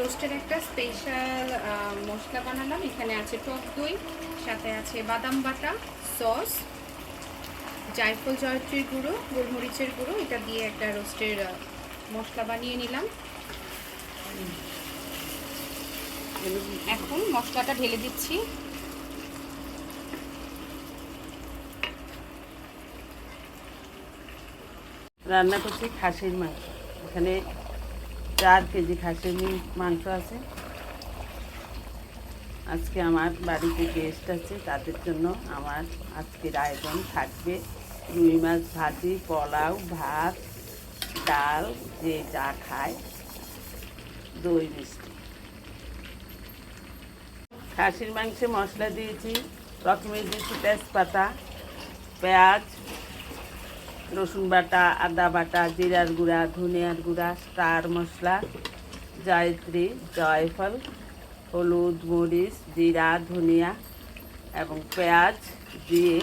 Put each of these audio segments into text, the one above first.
রোস্টের একটা স্পেশাল মশলা বানালাম। এখানে আছে টক দই, সাথে আছে বাদাম বাটা, সস, জায়ফল জয়ত্রীর গুঁড়ো, গোলমরিচের গুঁড়ো। এটা দিয়ে একটা রোস্টের মশলা বানিয়ে নিলাম। এখন মশলাটা ঢেলে দিচ্ছি। রান্না করছি খাসির মাংস। এখানে চার কেজি খাসির মি- মাংস আছে। আজকে আমার বাড়িতে গেস্ট আছে, তাদের জন্য আমার আজকের আয়োজন থাকবে রুই মাছ ভাজি, পোলাও, ভাত, ডাল, যে যা খায়, দই, মিষ্টি। খাসির মাংসে মশলা দিয়েছি, প্রথমে দিয়েছি তেজপাতা, পেঁয়াজ রসুন বাটা, আদা বাটা, জিরার গুঁড়া, ধনিয়ার গুঁড়া, স্টার মশলা, জয়ত্রী, জয়ফল, হলুদ, মরিচ, জিরা, ধনিয়া এবং পেঁয়াজ দিয়ে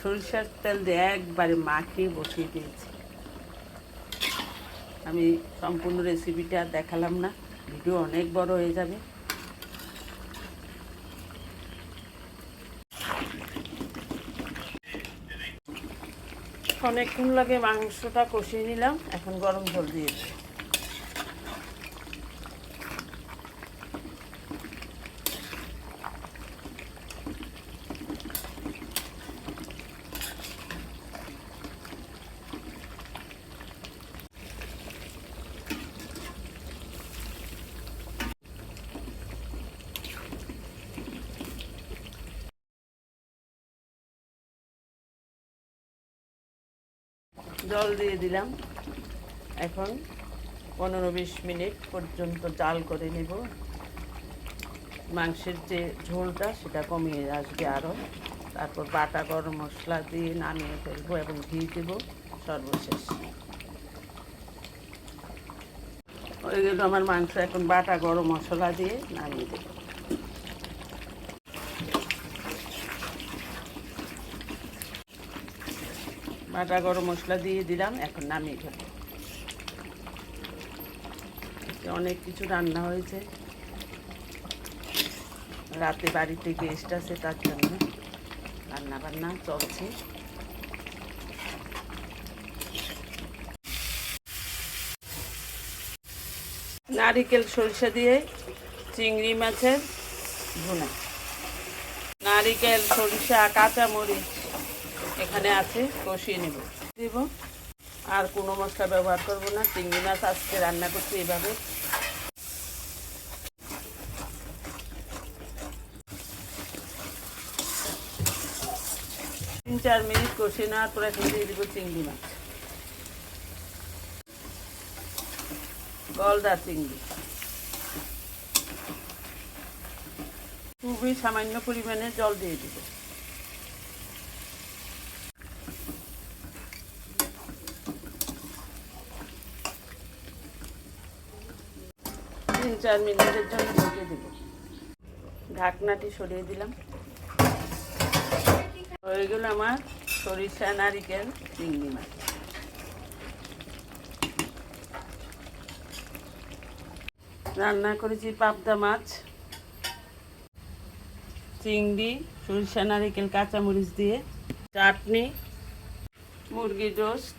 সরিষার তেল দিয়ে একবারে মাখিয়ে বসিয়ে দিয়েছি। আমি সম্পূর্ণ রেসিপিটা দেখালাম না ভিডিও অনেক বড় হয়ে যাবে। অনেকক্ষণ লাগে মাংসটা কষিয়ে নিলাম এখন গরম জল দিয়ে জল দিয়ে দিলাম। এখন পনেরো বিশ মিনিট পর্যন্ত জাল করে নেব। মাংসের যে ঝোলটা, সেটা কমিয়ে আসবে আরও তারপর বাটা গরম মশলা দিয়ে নামিয়ে ফেলব এবং ঘি দেবো সর্বশেষ। হয়ে গেল আমার মাংস, এখন বাটা গরম মশলা দিয়ে নামিয়ে দেবো। বাটা গরম মশলা দিয়ে দিলাম, এখন নামিয়ে ফেলব। অনেক কিছু রান্না হয়েছে। রাতে বাড়িতে গেস্ট আছে, তার জন্য রান্না বান্না চলছে। নারিকেল সরিষা দিয়ে চিংড়ি মাছের ভুনা। নারিকেল, সরিষা কাঁচা মরিচ এখানে আছে, কষিয়ে নেব। দেব। আর কোনো মশলা ব্যবহার করব না, চিংড়ি মাছ আজকে রান্না করছি এইভাবে। তিন, চার মিনিট কষিয়ে নেওয়ার পরে এখন দিয়ে দেবো চিংড়ি মাছ। গলদা চিংড়ি। খুবই সামান্য পরিমাণে জল দিয়ে দিব। তিন, চার মিনিটের জন্য ঢেকে দেব। ঢাকনাটি সরিয়ে দিলাম। হয়ে গেল আমার সরিষা, নারিকেল, চিংড়ি মাছ। রান্না করেছি পাবদা মাছ, চিংড়ি, সরিষা, নারিকেল, কাঁচামরিচ দিয়ে, চাটনি মুরগি রোস্ট।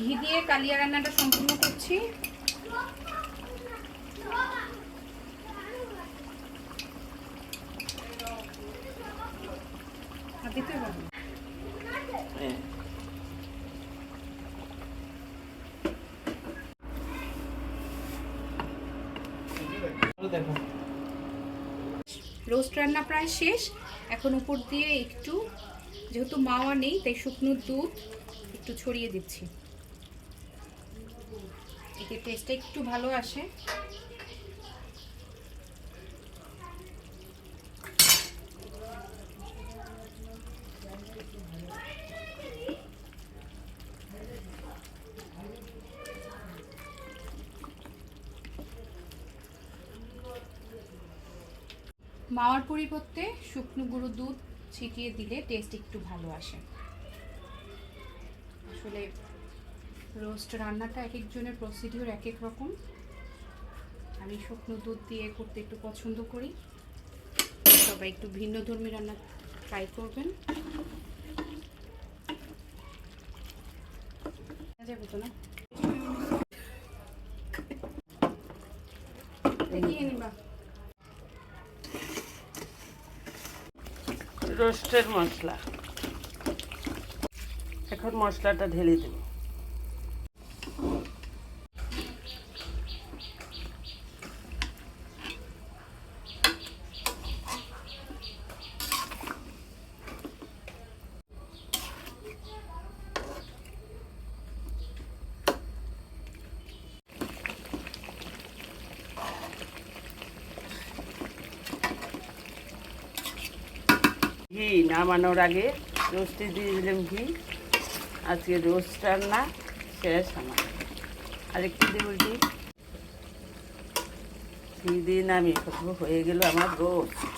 ঘি দিয়ে কালিয়া রান্নাটা সম্পূর্ণ করছি। রোস্ট রান্না প্রায় শেষ। এখন উপর দিয়ে একটু, যেহেতু মাওয়া নেই, তাই শুকনো দুধ একটু ছড়িয়ে দিচ্ছি। এতে টেস্টটা একটু ভালো আসে। মাওয়ার পরিবর্তে শুকনো গুঁড়ো দুধ ছিটিয়ে দিলে টেস্ট একটু ভালো আসে। আসলে রোস্ট রান্নাটা এক একজনের প্রসিডিওর এক এক রকম। আমি শুকনো দুধ দিয়ে করতে একটু পছন্দ করি। সবাই একটু ভিন্ন ধর্মী রান্না ট্রাই করবেন। যাবে রোস্টের মশলা। এখন মশলাটা ঢেলে দেব। ঘি নামানোর আগে রোস্টে দিয়ে দিলাম ঘি। আজকে রোস্ট রান্না শেষ আমার। আরেকটু দেবো ঘি ঘি দিয়ে নামিয়ে হয়ে গেল আমার রোস্ট।